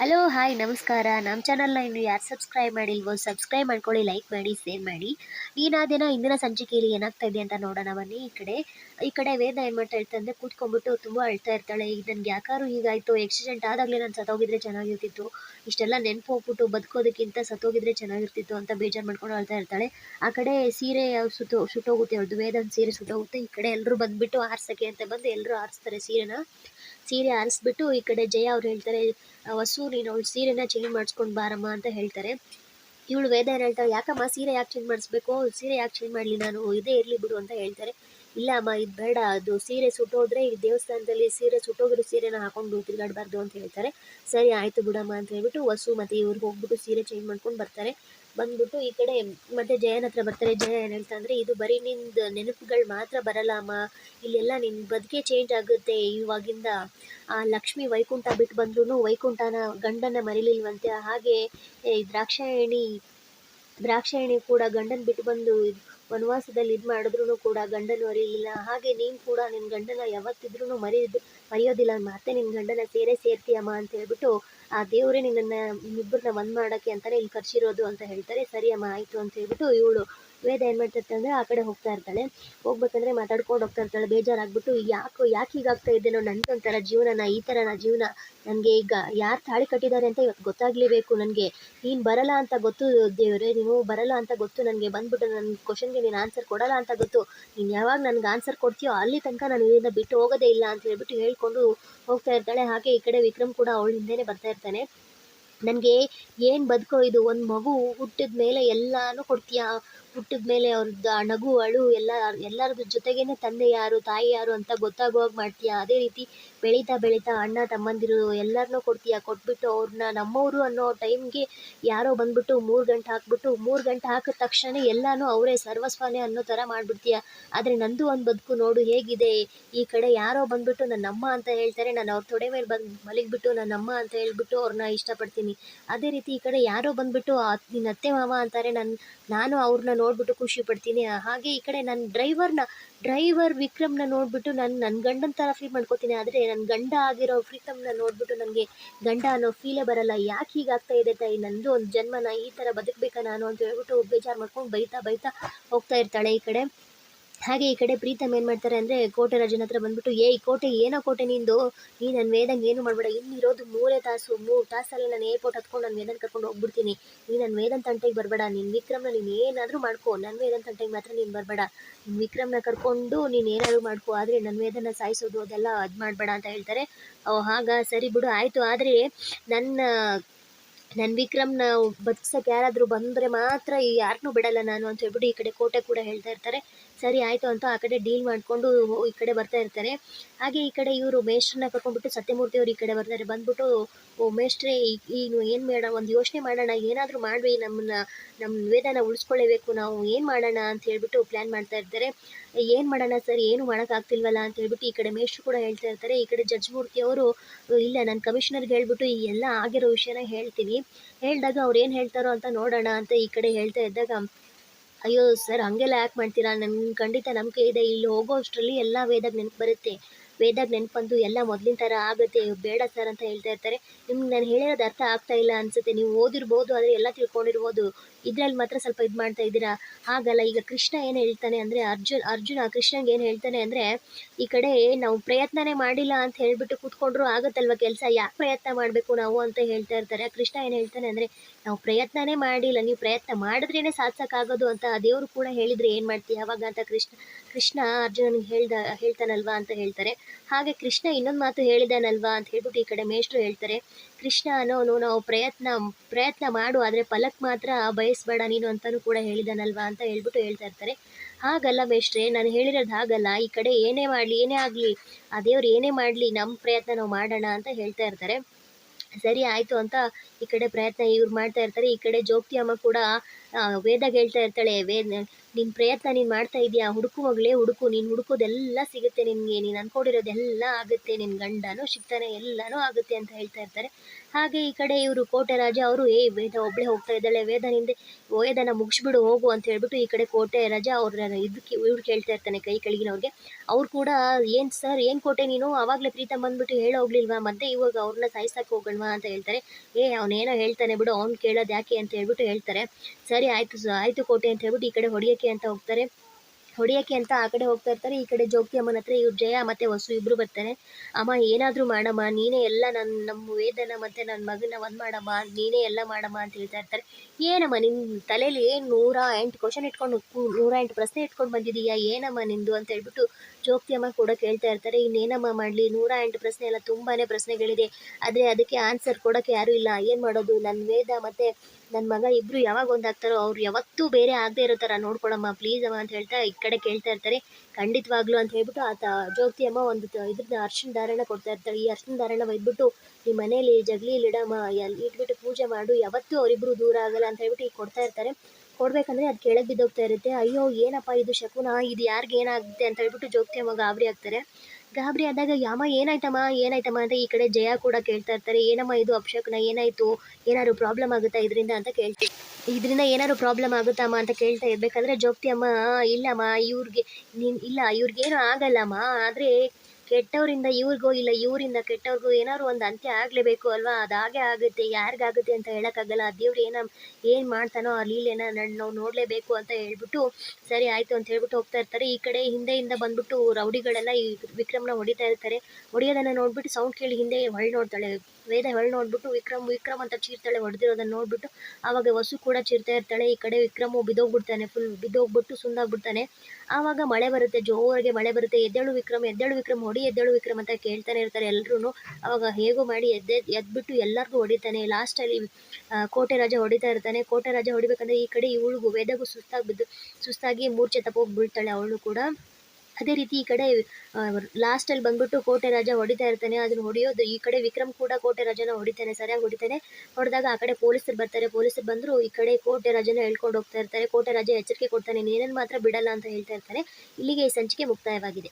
Hello hi ನಮಸ್ಕಾರ. ನಮ್ಮ ಚಾನಲ್ನ ಇನ್ನು ಯಾರು ಸಬ್ಸ್ಕ್ರೈಬ್ ಮಾಡಿಲ್ವೋ ಸಬ್ಸ್ಕ್ರೈಬ್ ಮಾಡ್ಕೊಳ್ಳಿ ಲೈಕ್ ಮಾಡಿ ಶೇರ್ ಮಾಡಿ. ನೀನು ದಿನ, ಇಂದಿನ ಸಂಚಿಕೆಯಲ್ಲಿ ಏನಾಗ್ತಾ ಇದೆ ಅಂತ ನೋಡೋಣ, ಬನ್ನಿ ಈ ಕಡೆ. ಈ ಕಡೆ ವೇದ ಏನು ಮಾಡ್ತಾ ಇರ್ತಂದ್ರೆ ಕೂತ್ಕೊಂಡ್ಬಿಟ್ಟು ತುಂಬ ಅಳ್ತಾ ಇರ್ತಾಳೆ. ಈಗ ನನಗೆ ಯಾಕಾರು ಹೀಗಾಯಿತು ಆಕ್ಸಿಡೆಂಟ್ ಆದಾಗಲೇ ನಾನು ಸತ್ತೋಗಿದ್ರೆ ಚೆನ್ನಾಗಿರ್ತಿತ್ತು. ಇಷ್ಟೆಲ್ಲ ನೆನಪು ಹೋಗ್ಬಿಟ್ಟು ಬದುಕೋದಕ್ಕಿಂತ ಸತ್ತೋಗಿದ್ರೆ ಚೆನ್ನಾಗಿರ್ತಿತ್ತು ಅಂತ ಬೇಜಾರು ಮಾಡ್ಕೊಂಡು ಅಳ್ತಾ ಇರ್ತಾಳೆ. ಆ ಕಡೆ ಸೀರೆ ಸುಟ್ಟು ಸುಟ್ಟೋಗುತ್ತೆ ಅವ್ರದ್ದು ವೇದನ ಸೀರೆ ಸುಟ್ಟೋಗುತ್ತೆ. ಈ ಕಡೆ ಎಲ್ಲರೂ ಬಂದುಬಿಟ್ಟು ಆರಿಸೋಕ್ಕೆ ಅಂತ ಬಂದು ಎಲ್ಲರೂ ಆರಿಸ್ತಾರೆ ಸೀರೆನ. ಸೀರೆ ಆರಿಸ್ಬಿಟ್ಟು ಈ ಕಡೆ ಜಯ ಅವ್ರು ಹೇಳ್ತಾರೆ ವಸು ನೀನು ಅವಳು ಸೀರೆನ ಚೇಂಜ್ ಮಾಡಿಸ್ಕೊಂಡು ಬಾರಮ್ಮ ಅಂತ ಹೇಳ್ತಾರೆ. ಇವಳು ವೇದ ಏನು ಹೇಳ್ತಾಳೆ, ಯಾಕಮ್ಮ, ಸೀರೆ ಯಾಕೆ ಚೇಂಜ್ ಮಾಡಿಸ್ಬೇಕು? ಸೀರೆ ಯಾಕೆ ಚೇಂಜ್ ಮಾಡಲಿ ನಾನು? ಇದೇ ಇರಲಿ ಬಿಡು ಅಂತ ಹೇಳ್ತಾರೆ. ಇಲ್ಲ ಅಮ್ಮ, ಇದು ಬೇಡ, ಅದು ಸೀರೆ ಸುಟ್ಟೋದ್ರೆ ಈ ದೇವಸ್ಥಾನದಲ್ಲಿ ಸೀರೆ ಸುಟ್ಟೋಗಿರೋ ಸೀರೆನ ಹಾಕೊಂಡು ತಿರುಗಾಡಬಾರ್ದು ಅಂತ ಹೇಳ್ತಾರೆ. ಸರಿ, ಆಯಿತು ಬಿಡಮ್ಮ ಅಂತ ಹೇಳ್ಬಿಟ್ಟು ವಸು ಮತ್ತು ಇವ್ರು ಹೋಗ್ಬಿಟ್ಟು ಸೀರೆ ಚೇಂಜ್ ಮಾಡ್ಕೊಂಡು ಬರ್ತಾರೆ. ಬಂದ್ಬಿಟ್ಟು ಈ ಕಡೆ ಮತ್ತೆ ಜಯನ ಹತ್ರ ಬರ್ತಾರೆ. ಜಯ ಏನು ಅಂದ್ರೆ ಇದು ಬರೀ ನಿಂದು ನೆನಪುಗಳು ಮಾತ್ರ ಬರಲ್ಲ ಅಮ್ಮ. ಇಲ್ಲೆಲ್ಲ ನಿನ್ನ ಬದುಕೆ ಚೇಂಜ್ ಆಗುತ್ತೆ. ಇವಾಗಿಂದ ಆ ಲಕ್ಷ್ಮಿ ವೈಕುಂಠ ಬಿಟ್ಟು ಬಂದ್ರೂ ವೈಕುಂಠನ ಗಂಡನ ಮರಿಲಿಲ್ವಂತೆ. ಹಾಗೆ ದ್ರಾಕ್ಷಾಯಣಿ ದ್ರಾಕ್ಷಾಯಣಿ ಕೂಡ ಗಂಡನ ಬಿಟ್ಟು ಬಂದು ವನವಾಸದಲ್ಲಿ ಇದು ಮಾಡಿದ್ರು ಕೂಡ ಗಂಡನ ಮರೀಲಿಲ್ಲ. ಹಾಗೆ ನೀನು ಕೂಡ ನಿನ್ನ ಗಂಡನ ಯಾವತ್ತಿದ್ರೂ ಮರೆಯೋದು ಮರೆಯೋದಿಲ್ಲ. ಮತ್ತೆ ನಿನ್ನ ಗಂಡನ ಸೇರೇ ಸೇರ್ತೀಯಮ್ಮ ಅಂತ ಹೇಳ್ಬಿಟ್ಟು ಆ ದೇವರೇ ನಿನ್ನನ್ನು ಇಬ್ಬರನ್ನ ಒಂದು ಮಾಡೋಕ್ಕೆ ಅಂತಲೇ ಇಲ್ಲಿ ಕರ್ಸಿರೋದು ಅಂತ ಹೇಳ್ತಾರೆ. ಸರಿ ಅಮ್ಮ, ಆಯಿತು ಅಂತ ಹೇಳ್ಬಿಟ್ಟು ಇವಳು ವೇದ ಏನು ಮಾಡ್ತಿರ್ತಾಳೆ ಅಂದರೆ ಆ ಕಡೆ ಹೋಗ್ತಾ ಇರ್ತಾಳೆ. ಹೋಗ್ಬೇಕಂದ್ರೆ ಮಾತಾಡ್ಕೊಂಡು ಹೋಗ್ತಾ ಇರ್ತಾಳೆ, ಬೇಜಾರಾಗ್ಬಿಟ್ಟು ಯಾಕೋ ಯಾಕೆ ಹೀಗಾಗ್ತಾ ಇದ್ದೇನೋ ಒಂಥರ ಜೀವನನ, ಈ ಥರನ ಜೀವನ ನನಗೆ ಈಗ ಯಾರು ತಾಳಿ ಕಟ್ಟಿದ್ದಾರೆ ಅಂತ ಇವತ್ತು ಗೊತ್ತಾಗಲೇಬೇಕು ನನಗೆ. ನೀನು ಬರಲ್ಲ ಅಂತ ಗೊತ್ತು ದೇವರೇ, ನೀನು ಬರಲ್ಲ ಅಂತ ಗೊತ್ತು ನನಗೆ. ಬಂದ್ಬಿಟ್ಟು ನನ್ನ ಕ್ವಶನ್ಗೆ ನೀನು ಆನ್ಸರ್ ಕೊಡಲ್ಲ ಅಂತ ಗೊತ್ತು. ನೀನು ಯಾವಾಗ ನನಗೆ ಆನ್ಸರ್ ಕೊಡ್ತೀಯೋ ಅಲ್ಲಿ ತನಕ ನಾನು ಇಲ್ಲಿಂದ ಬಿಟ್ಟು ಹೋಗೋದೇ ಇಲ್ಲ ಅಂತ ಹೇಳ್ಬಿಟ್ಟು ಹೇಳ್ಕೊಂಡು ಹೋಗ್ತಾ ಇರ್ತಾಳೆ. ಹಾಗೆ ಈ ಕಡೆ ವಿಕ್ರಮ್ ಕೂಡ ಅವಳ ಹಿಂದೆನೇ ಬರ್ತಾ ಇರ್ತಾನೆ ನನಗೆ ಏನು ಬದುಕೋ ಇದು ಒಂದು ಮಗು ಹುಟ್ಟಿದ ಮೇಲೆ ಎಲ್ಲನೂ ಕೊಡ್ತೀಯಾ? ಹುಟ್ಟಿದ ಮೇಲೆ ಅವ್ರದ್ದು ಆ ನಗು ಅಳು ಎಲ್ಲ ಎಲ್ಲರದ್ದು ಜೊತೆಗೇನೆ ತಂದೆ ಯಾರು, ತಾಯಿ ಯಾರು ಅಂತ ಗೊತ್ತಾಗೋ ಹಾಗೆ ಮಾಡ್ತೀಯ? ಅದೇ ರೀತಿ ಬೆಳೀತಾ ಬೆಳೀತಾ ಅಣ್ಣ, ತಮ್ಮಂದಿರು ಎಲ್ಲರನ್ನೂ ಕೊಡ್ತೀಯಾ? ಕೊಟ್ಬಿಟ್ಟು ಅವ್ರನ್ನ ನಮ್ಮವರು ಅನ್ನೋ ಟೈಮ್ಗೆ ಯಾರೋ ಬಂದ್ಬಿಟ್ಟು ಮೂರು ಗಂಟೆ ಹಾಕ್ಬಿಟ್ಟು ಮೂರು ಗಂಟೆ ಹಾಕಿದ ತಕ್ಷಣ ಎಲ್ಲನೂ ಅವರೇ ಸರ್ವಸ್ವಾನೇ ಅನ್ನೋ ಥರ ಮಾಡಿಬಿಡ್ತೀಯ? ಆದರೆ ನಂದು ಒಂದು ಬದುಕು ನೋಡು ಹೇಗಿದೆ. ಈ ಕಡೆ ಯಾರೋ ಬಂದ್ಬಿಟ್ಟು ನನ್ನ ಅಮ್ಮ ಅಂತ ಹೇಳ್ತಾರೆ, ನಾನು ಅವ್ರ ತೊಡೆ ಮೇಲೆ ಬಂದು ಮಲಗಿಬಿಟ್ಟು ನನ್ನ ಅಮ್ಮ ಅಂತ ಹೇಳ್ಬಿಟ್ಟು ಅವ್ರನ್ನ ಇಷ್ಟಪಡ್ತೀನಿ. ಅದೇ ರೀತಿ ಈ ಕಡೆ ಯಾರೋ ಬಂದ್ಬಿಟ್ಟು ನಿನ್ನ ಅತ್ತೆ ಮಾವ ಅಂತಾರೆ ನನ್ನ ನಾನು ಅವ್ರನ್ನ ನೋಡ್ಬಿಟ್ಟು ಖುಷಿ ಪಡ್ತೀನಿ. ಹಾಗೆ ಈ ಕಡೆ ನನ್ನ ಡ್ರೈವರ್ನ, ಡ್ರೈವರ್ ವಿಕ್ರಮ್ನ ನೋಡ್ಬಿಟ್ಟು ನಾನು ನನ್ನ ಗಂಡನ ಥರ ಫೀಲ್ ಮಾಡ್ಕೋತೀನಿ. ಆದರೆ ನನ್ನ ಗಂಡ ಆಗಿರೋ ವಿಕ್ರಮ್ನ ನೋಡ್ಬಿಟ್ಟು ನನಗೆ ಗಂಡ ಅನ್ನೋ ಫೀಲೇ ಬರಲ್ಲ. ಯಾಕೆ ಹೀಗಾಗ್ತಾ ಇದೆ ತಾಯಿ? ನಂದು ಒಂದು ಜನ್ಮನ ಈ ಥರ ಬದುಕಬೇಕಾ ನಾನು ಅಂತ ಹೇಳ್ಬಿಟ್ಟು ಬೇಜಾರು ಮಾಡ್ಕೊಂಡು ಬೈತಾ ಬೈತಾ ಹೋಗ್ತಾ ಇರ್ತಾಳೆ ಈ ಕಡೆ. ಹಾಗೆ ಈ ಕಡೆ ಪ್ರೀತಮ್ ಏನು ಮಾಡ್ತಾರೆ ಅಂದರೆ ಕೋಟೆ ರಾಜನ ಹತ್ರ ಬಂದ್ಬಿಟ್ಟು, ಏಯ್ ಕೋಟೆ, ಏನೋ ಕೋಟೆ ನಿಂದು? ನೀ ನನ್ನ ವೇದಂಗೆ ಏನು ಮಾಡಬೇಡ. ಇನ್ನಿರೋದು ಮೂರೇ ತಾಸು, ಮೂರು ತಾಸಲ್ಲಿ ನಾನು ಏರ್ಪೋರ್ಟ್ ಹತ್ಕೊಂಡು ನನ್ನ ವೇದನ್ ಕರ್ಕೊಂಡು ಹೋಗ್ಬಿಡ್ತೀನಿ. ನೀ ನನ್ನ ವೇದನ್ ತಂಟೆಗೆ ಬರಬೇಡ. ನಿನ್ನ ವಿಕ್ರಮ್ನ ನೀನು ಏನಾದರೂ ಮಾಡ್ಕೋ. ನನ್ನ ವೇದನ್ ತಂಟೆಗೆ ಮಾತ್ರ ನೀನು ಬರಬೇಡ. ವಿಕ್ರಮ್ನ ಕರ್ಕೊಂಡು ನೀನು ಏನಾದರೂ ಮಾಡ್ಕೋ. ಆದರೆ ನನ್ನ ವೇದನ ಸಾಯಿಸೋದು ಅದೆಲ್ಲ ಅದ್ ಮಾಡಬೇಡ ಅಂತ ಹೇಳ್ತಾರೆ. ಹಾಗ, ಸರಿ ಬಿಡು. ಆಯಿತು. ಆದರೆ ನನ್ನ ನನ್ನ ವಿಕ್ರಮ್ನ ಬದ್ಸಕ್ ಯಾರಾದರೂ ಬಂದರೆ ಮಾತ್ರ ಯಾರನ್ನೂ ಬಿಡಲ್ಲ ನಾನು ಅಂತ ಹೇಳ್ಬಿಟ್ಟು ಈ ಕಡೆ ಕೋಟೆ ಕೂಡ ಹೇಳ್ತಾ ಇರ್ತಾರೆ. ಸರಿ ಆಯಿತು ಅಂತ ಆ ಕಡೆ ಡೀಲ್ ಮಾಡಿಕೊಂಡು ಈ ಕಡೆ ಬರ್ತಾ ಇರ್ತಾರೆ. ಹಾಗೆ ಈ ಕಡೆ ಇವರು ಮೇಷ್ಟ್ರನ್ನ ಕರ್ಕೊಂಡ್ಬಿಟ್ಟು ಸತ್ಯಮೂರ್ತಿ ಅವರು ಈ ಕಡೆ ಬರ್ತಾರೆ. ಬಂದ್ಬಿಟ್ಟು, ಓ ಮೇಷ್ಟ್ರೆ ಈಗ ಏನು ಬೇಡ, ಒಂದು ಯೋಚನೆ ಮಾಡೋಣ, ಏನಾದರೂ ಮಾಡ್ವಿ ನಮ್ಮನ್ನ ನಮ್ಮ ವೇದನ ಉಳಿಸ್ಕೊಳ್ಳೇಬೇಕು, ನಾವು ಏನು ಮಾಡೋಣ ಅಂತ ಹೇಳ್ಬಿಟ್ಟು ಪ್ಲ್ಯಾನ್ ಮಾಡ್ತಾ ಇರ್ತಾರೆ. ಏನು ಮಾಡೋಣ ಸರ್ ಏನು ಮಾಡೋಕ್ಕಾಗ್ತಿಲ್ವಲ್ಲ ಅಂತ ಹೇಳ್ಬಿಟ್ಟು ಈ ಕಡೆ ಮೇಷ್ಟ್ರು ಕೂಡ ಹೇಳ್ತಾ ಇರ್ತಾರೆ. ಈ ಕಡೆ ಜಡ್ಜ್ ಮೂರ್ತಿ ಅವರು, ಇಲ್ಲ, ನಾನು ಕಮಿಷನರ್ಗೆ ಹೇಳ್ಬಿಟ್ಟು ಈ ಎಲ್ಲ ಆಗಿರೋ ವಿಷಯನ ಹೇಳ್ತೀನಿ. ಹೇಳಿದಾಗ ಅವ್ರು ಏನು ಹೇಳ್ತಾರೋ ಅಂತ ನೋಡೋಣ ಅಂತ ಈ ಕಡೆ ಹೇಳ್ತಾ ಇದ್ದಾಗ ಅಯ್ಯೋ ಸರ್ ಹಂಗೆಲ್ಲ ಯಾಕೆ ಮಾಡ್ತೀರಾ? ನನ್ಗೆ ಖಂಡಿತ ನಂಬಿಕೆ ಇದೆ. ಇಲ್ಲಿ ಹೋಗೋ ಅಷ್ಟರಲ್ಲಿ ಎಲ್ಲ ವೇದಾಗ ನೆನಪು ಬರುತ್ತೆ. ವೇದಾಗ ನೆನಪಂತು ಎಲ್ಲ ಮೊದಲಿನ ಥರ ಆಗುತ್ತೆ, ಬೇಡ ಸರ್ ಅಂತ ಹೇಳ್ತಾ ಇರ್ತಾರೆ. ನಿಮ್ಗೆ ನಾನು ಹೇಳಿರೋದು ಅರ್ಥ ಆಗ್ತಾ ಇಲ್ಲ ಅನ್ಸುತ್ತೆ. ನೀವು ಓದಿರ್ಬೋದು, ಆದರೆ ಎಲ್ಲ ತಿಳ್ಕೊಂಡಿರ್ಬೋದು. ಇದರಲ್ಲಿ ಮಾತ್ರ ಸ್ವಲ್ಪ ಇದು ಮಾಡ್ತಾ ಇದ್ದೀರಾ? ಹಾಗಲ್ಲ, ಈಗ ಕೃಷ್ಣ ಏನು ಹೇಳ್ತಾನೆ ಅಂದರೆ ಅರ್ಜುನ್, ಅರ್ಜುನ ಕೃಷ್ಣಂಗೆ ಏನು ಹೇಳ್ತಾನೆ ಅಂದರೆ, ಈ ಕಡೆ ನಾವು ಪ್ರಯತ್ನನೇ ಮಾಡಿಲ್ಲ ಅಂತ ಹೇಳಿಬಿಟ್ಟು ಕೂತ್ಕೊಂಡ್ರು ಆಗುತ್ತಲ್ವ ಕೆಲಸ? ಯಾಕೆ ಪ್ರಯತ್ನ ಮಾಡಬೇಕು ನಾವು ಅಂತ ಹೇಳ್ತಾ ಇರ್ತಾರೆ. ಕೃಷ್ಣ ಏನು ಹೇಳ್ತಾನೆ ಅಂದರೆ, ನಾವು ಪ್ರಯತ್ನನೇ ಮಾಡಿಲ್ಲ, ನೀವು ಪ್ರಯತ್ನ ಮಾಡಿದ್ರೇ ಸಾಧಿಸೋಕ್ಕಾಗೋದು ಅಂತ ದೇವರು ಕೂಡ ಹೇಳಿದರೆ ಏನು ಮಾಡ್ತೀವಿ ಯಾವಾಗ ಅಂತ ಕೃಷ್ಣ ಕೃಷ್ಣ ಅರ್ಜುನನಿಗೆ ಹೇಳ್ದ, ಹೇಳ್ತಾನಲ್ವಾ ಅಂತ ಹೇಳ್ತಾರೆ. ಹಾಗೆ ಕೃಷ್ಣ ಇನ್ನೊಂದು ಮಾತು ಹೇಳಿದಾನಲ್ವಾ ಅಂತ ಹೇಳ್ಬಿಟ್ಟು ಈ ಕಡೆ ಮೇಷ್ಟ್ರು ಹೇಳ್ತಾರೆ, ಕೃಷ್ಣ ಅನ್ನೋನು ನಾವು ಪ್ರಯತ್ನ ಪ್ರಯತ್ನ ಮಾಡು, ಆದರೆ ಫಲಕ್ ಮಾತ್ರ ಬಯಸ್ಬೇಡ ನೀನು ಅಂತಲೂ ಕೂಡ ಹೇಳಿದಾನಲ್ವಾ ಅಂತ ಹೇಳ್ಬಿಟ್ಟು ಹೇಳ್ತಾ ಇರ್ತಾರೆ. ಹಾಗಲ್ಲ ಮೇಷ್ಟ್ರೆ, ನಾನು ಹೇಳಿರೋದು ಹಾಗಲ್ಲ, ಈ ಕಡೆ ಏನೇ ಮಾಡಲಿ, ಏನೇ ಆಗಲಿ, ಆ ದೇವ್ರು ಏನೇ ಮಾಡಲಿ ನಮ್ಮ ಪ್ರಯತ್ನ ನಾವು ಮಾಡೋಣ ಅಂತ ಹೇಳ್ತಾ ಇರ್ತಾರೆ. ಸರಿ, ಆಯಿತು ಅಂತ ಈ ಕಡೆ ಪ್ರಯತ್ನ ಇವ್ರು ಮಾಡ್ತಾ ಇರ್ತಾರೆ, ಈ ಕಡೆ ಜೋಗ್ತಿ ಅಮ್ಮ ಕೂಡ ವೇದ ವೇದಾಗ ಹೇಳ್ತಾ ಇರ್ತಾಳೆ, ವೇದ ನಿನ್ನ ಪ್ರಯತ್ನ ನೀನು ಮಾಡ್ತಾ ಇದೀಯಾ? ಹುಡುಕು ಮಗಳೇ, ಹುಡುಕು. ನೀನು ಹುಡುಕೋದೆಲ್ಲ ಸಿಗುತ್ತೆ ನಿನ್ಗೆ. ನೀನು ಅನ್ಕೊಂಡಿರೋದೆಲ್ಲ ಆಗುತ್ತೆ. ನಿನ್ನ ಗಂಡನು ಸಿಗ್ತಾನೆ, ಎಲ್ಲನೂ ಆಗುತ್ತೆ ಅಂತ ಹೇಳ್ತಾ ಇರ್ತಾರೆ. ಹಾಗೆ ಈ ಕಡೆ ಇವರು ಕೋಟೆ ರಾಜ ಅವರು, ಏ, ವೇದ ಒಬ್ಬಳೇ ಹೋಗ್ತಾ ಇದ್ದಾಳೆ. ವೇದ ನಿಂದೆ ವೇದನ ಮುಗಿಸ್ಬಿಡು, ಹೋಗು ಅಂತ ಹೇಳ್ಬಿಟ್ಟು ಈ ಕಡೆ ಕೋಟೆ ರಾಜ ಅವ್ರ ಇದಕ್ಕೆ ಇವ್ರು ಕೇಳ್ತಾ ಇರ್ತಾನೆ ಕೈ ಕೆಳಗಿನವ್ರಿಗೆ. ಅವ್ರು ಕೂಡ, ಏನು ಸರ್, ಏನು ಕೋಟೆ ನೀನು? ಆವಾಗಲೇ ಪ್ರೀತಮ್ ಬಂದ್ಬಿಟ್ಟು ಹೇಳೋಗ್ಲಿಲ್ವಾ ಮತ್ತೆ ಇವಾಗ ಅವ್ರನ್ನ ಸಾಯಿಸಕ್ಕೆ ಹೋಗೋಣವಾ ಅಂತ ಹೇಳ್ತಾರೆ. ಏ, ಅವನೇನೋ ಹೇಳ್ತಾನೆ ಬಿಡು. ಅವ್ನು ಕೇಳೋದು ಯಾಕೆ? ಅಂತ ಹೇಳ್ಬಿಟ್ಟು ಹೇಳ್ತಾರೆ. ಸರಿ, ಆಯಿತು ಆಯ್ತು ಆಯಿತು ಕೋಟೆ. ಅಂತ ಹೇಳ್ಬಿಟ್ಟು ಈ ಕಡೆ ಹೊಡಿಯೋಕ್ಕೆ ಅಂತ ಹೋಗ್ತಾರೆ. ಹೊಡಿಯೋಕ್ಕೆ ಅಂತ ಆ ಕಡೆ ಹೋಗ್ತಾ ಇರ್ತಾರೆ, ಈ ಕಡೆ ಜೋಗಿ ಅಮ್ಮನ ಹತ್ರ ಇವ್ರು ಜಯ ಮತ್ತೆ ವಸು ಇಬ್ರು ಬರ್ತಾರೆ. ಅಮ್ಮ, ಏನಾದರೂ ಮಾಡಮ್ಮ, ನೀನೇ ಎಲ್ಲ ನನ್ನ ನಮ್ಮ ವೇದನ ಮತ್ತು ನನ್ನ ಮಗನ ಒಂದು ಮಾಡಮ್ಮ, ನೀನೇ ಎಲ್ಲ ಮಾಡಮ್ಮ ಅಂತ ಹೇಳ್ತಾ ಇರ್ತಾರೆ. ಏನಮ್ಮ ನಿನ್ನ ತಲೆಯಲ್ಲಿ ಏನು ನೂರ ಎಂಟು ಕ್ವಶನ್ ಇಟ್ಕೊಂಡು, ನೂರ ಎಂಟು ಪ್ರಶ್ನೆ ಇಟ್ಕೊಂಡು ಬಂದಿದೀಯಾ? ಏನಮ್ಮ ನಿಂದು ಅಂತ ಹೇಳ್ಬಿಟ್ಟು ಜೋಗ್ತಿ ಅಮ್ಮ ಕೂಡ ಕೇಳ್ತಾ ಇರ್ತಾರೆ. ಇನ್ನೇನಮ್ಮ ಮಾಡಲಿ? ನೂರ ಎಂಟು ಪ್ರಶ್ನೆ ಎಲ್ಲ ತುಂಬಾ ಪ್ರಶ್ನೆಗಳಿದೆ. ಆದರೆ ಅದಕ್ಕೆ ಆನ್ಸರ್ ಕೊಡೋಕ್ಕೆ ಯಾರೂ ಇಲ್ಲ. ಏನು ಮಾಡೋದು? ನನ್ನ ವೇದ ಮತ್ತು ನನ್ನ ಮಗ ಇಬ್ಬರು ಯಾವಾಗ ಒಂದಾಗ್ತಾರೋ, ಅವ್ರು ಯಾವತ್ತೂ ಬೇರೆ ಆಗದೆ ಇರೋ ಥರ ನೋಡ್ಕೊಳಮ್ಮ. ಪ್ಲೀಸ್ ಅಮ್ಮ ಅಂತ ಹೇಳ್ತಾ ಈ ಕೇಳ್ತಾ ಇರ್ತಾರೆ. ಖಂಡಿತವಾಗ್ಲೂ ಅಂತ ಹೇಳ್ಬಿಟ್ಟು ಆತ ಜ್ಯೋತಿ ಅಮ್ಮ ಒಂದು ಇದ್ರದ್ದು ಅರ್ಶಿನ ಧಾರಣ ಕೊಡ್ತಾ ಇರ್ತಾಳೆ ಈ ಅರ್ಶಿನ ಧಾರಣ ಒಯ್ದ್ಬಿಟ್ಟು ನಿಮ್ಮ ಮನೇಲಿ ಜಗಲಿಯಲ್ಲಿ ಇಡಮ್ಮ ಇಟ್ಬಿಟ್ಟು ಪೂಜೆ ಮಾಡು. ಯಾವತ್ತೂ ಅವರಿಬ್ಬರು ದೂರ ಆಗಲ್ಲ ಅಂತ ಹೇಳ್ಬಿಟ್ಟು ಈಗ ಕೊಡ್ತಾ ಇರ್ತಾರೆ. ಕೊಡ್ಬೇಕಂದ್ರೆ ಅದು ಕೆಳಗೆ ಬಿದ್ದೋಗ್ತಾ ಇರುತ್ತೆ. ಅಯ್ಯೋ, ಏನಪ್ಪ ಇದು ಶಕುನ? ಇದು ಯಾರಿಗೆ ಏನಾಗುತ್ತೆ ಅಂತ ಹೇಳ್ಬಿಟ್ಟು ಜ್ಯೋತಿ ಅಮ್ಮ ಗಾಬರಿ ಆಗ್ತಾರೆ. ಗಾಬರಿ ಆದಾಗ, ಯಾಮ, ಏನಾಯ್ತಮ್ಮ? ಏನಾಯ್ತಮ್ಮ? ಅಂತ ಈ ಕಡೆ ಜಯ ಕೂಡ ಕೇಳ್ತಾ ಇರ್ತಾರೆ. ಏನಮ್ಮ ಇದು ಅಪ್ಶಕ್ನ ಏನಾಯ್ತು? ಏನಾದ್ರು ಪ್ರಾಬ್ಲಮ್ ಆಗುತ್ತಾ ಇದರಿಂದ? ಅಂತ ಕೇಳ್ತೀವಿ ಇದರಿಂದ ಏನಾದ್ರು ಪ್ರಾಬ್ಲಮ್ ಆಗುತ್ತಮ್ಮ? ಅಂತ ಕೇಳ್ತಾ ಇರ್ಬೇಕಾದ್ರೆ ಜೋಗ್ತಿ ಅಮ್ಮ ಇಲ್ಲಮ್ಮ, ಇವ್ರಿಗೆ, ನೀನು, ಇಲ್ಲ, ಇವ್ರಿಗೇನು ಆಗಲ್ಲಮ್ಮ. ಆದರೆ ಕೆಟ್ಟವರಿಂದ ಇವ್ರಿಗೋ ಇಲ್ಲ, ಇವರಿಂದ ಕೆಟ್ಟವ್ರಿಗೂ ಏನಾದ್ರು ಒಂದು ಅಂತ್ಯ ಆಗಲೇಬೇಕು ಅಲ್ವಾ? ಅದು ಹಾಗೆ ಆಗುತ್ತೆ, ಯಾರಿಗಾಗುತ್ತೆ ಅಂತ ಹೇಳೋಕ್ಕಾಗಲ್ಲ. ದೇವ್ರು ಏನ, ಏನು ಮಾಡ್ತಾನೋ ಆ ಲೀಲೆನ ನಾವು ನೋಡಲೇಬೇಕು ಅಂತ ಹೇಳ್ಬಿಟ್ಟು, ಸರಿ ಆಯಿತು ಅಂತ ಹೇಳ್ಬಿಟ್ಟು ಹೋಗ್ತಾ ಇರ್ತಾರೆ. ಈ ಕಡೆ ಹಿಂದೆಯಿಂದ ಬಂದ್ಬಿಟ್ಟು ರೌಡಿಗಳೆಲ್ಲ ಈ ವಿಕ್ರಮ್ನ ಹೊಡಿತಾ ಇರ್ತಾರೆ. ಹೊಡಿಯೋದನ್ನು ನೋಡ್ಬಿಟ್ಟು ಸೌಂಡ್ ಕೇಳಿ ಹಿಂದೆ ಹೊಳ್ಳಿ ನೋಡ್ತಾಳೆ. ವೇದ ಹೊಳ್ ನೋಡ್ಬಿಟ್ಟು ವಿಕ್ರಮ್ ವಿಕ್ರಮ್ ಅಂತ ಚೀರ್ತಾಳೆ ಹೊಡೆದಿರೋದನ್ನ ನೋಡ್ಬಿಟ್ಟು ಆವಾಗ ವಸು ಕೂಡ ಚೀರ್ತಾ ಇರ್ತಾಳೆ. ಈ ಕಡೆ ವಿಕ್ರಮು ಬಿದ್ದೋಗ್ಬಿಡ್ತಾನೆ ಫುಲ್ ಬಿದ್ದೋಗ್ಬಿಟ್ಟು ಸುಂದಾಗ್ಬಿಡ್ತಾನೆ. ಆವಾಗ ಮಳೆ ಬರುತ್ತೆ, ಜೋರಿಗೆ ಮಳೆ ಬರುತ್ತೆ. ಎದ್ದೇಳು ವಿಕ್ರಮ್ ಎದ್ದೇಳು ವಿಕ್ರಮ್, ಹೊಡಿ ಎದ್ದೇಳು ವಿಕ್ರಮ್ ಅಂತ ಕೇಳ್ತಾನೆ ಇರ್ತಾರೆ ಎಲ್ಲರೂ ಅವಾಗ ಹೇಗೋ ಮಾಡಿ ಎದ್ದೆ, ಎದ್ಬಿಟ್ಟು ಎಲ್ಲರಿಗೂ ಹೊಡಿತಾನೆ. ಲಾಸ್ಟಲ್ಲಿ ಕೋಟೆ ರಾಜ ಹೊಡಿತಾ ಇರ್ತಾನೆ. ಕೋಟೆ ರಾಜ ಹೊಡಿಬೇಕಂದ್ರೆ ಈ ಕಡೆ ಇವಳಿಗೂ ವೇದಗೂ ಸುಸ್ತಾಗಿ ಬಿದ್ದು, ಸುಸ್ತಾಗಿ ಮೂರ್ಛೆ ತಪ್ಪೋಗಿ ಬೀಳ್ತಾಳೆ ಅವಳು ಕೂಡ. ಅದೇ ರೀತಿ ಈ ಕಡೆ ಲಾಸ್ಟಲ್ಲಿ ಬಂದ್ಬಿಟ್ಟು ಕೋಟೆ ರಾಜ ಹೊಡಿತಾ ಇರ್ತಾನೆ, ಅದನ್ನ ಹೊಡೆಯೋದು. ಈ ಕಡೆ ವಿಕ್ರಮ್ ಕೂಡ ಕೋಟೆ ರಾಜನ ಹೊಡಿತಾನೆ, ಸರಿಯಾಗಿ ಹೊಡಿತಾನೆ. ಹೊಡೆದಾಗ ಆ ಕಡೆ ಪೊಲೀಸರು ಬರ್ತಾರೆ. ಪೊಲೀಸರು ಬಂದರು ಈ ಕಡೆ ಕೋಟೆ ರಾಜನ ಹೇಳ್ಕೊಂಡು ಹೋಗ್ತಾ ಇರ್ತಾರೆ. ಕೋಟೆ ರಾಜ ಎಚ್ಚರಿಕೆ ಕೊಡ್ತಾನೆ ನೀನನ್ನು ಮಾತ್ರ ಬಿಡಲ್ಲ ಅಂತ ಹೇಳ್ತಾ ಇರ್ತಾನೆ ಇಲ್ಲಿಗೆ ಈ ಸಂಚಿಕೆ ಮುಕ್ತಾಯವಾಗಿದೆ.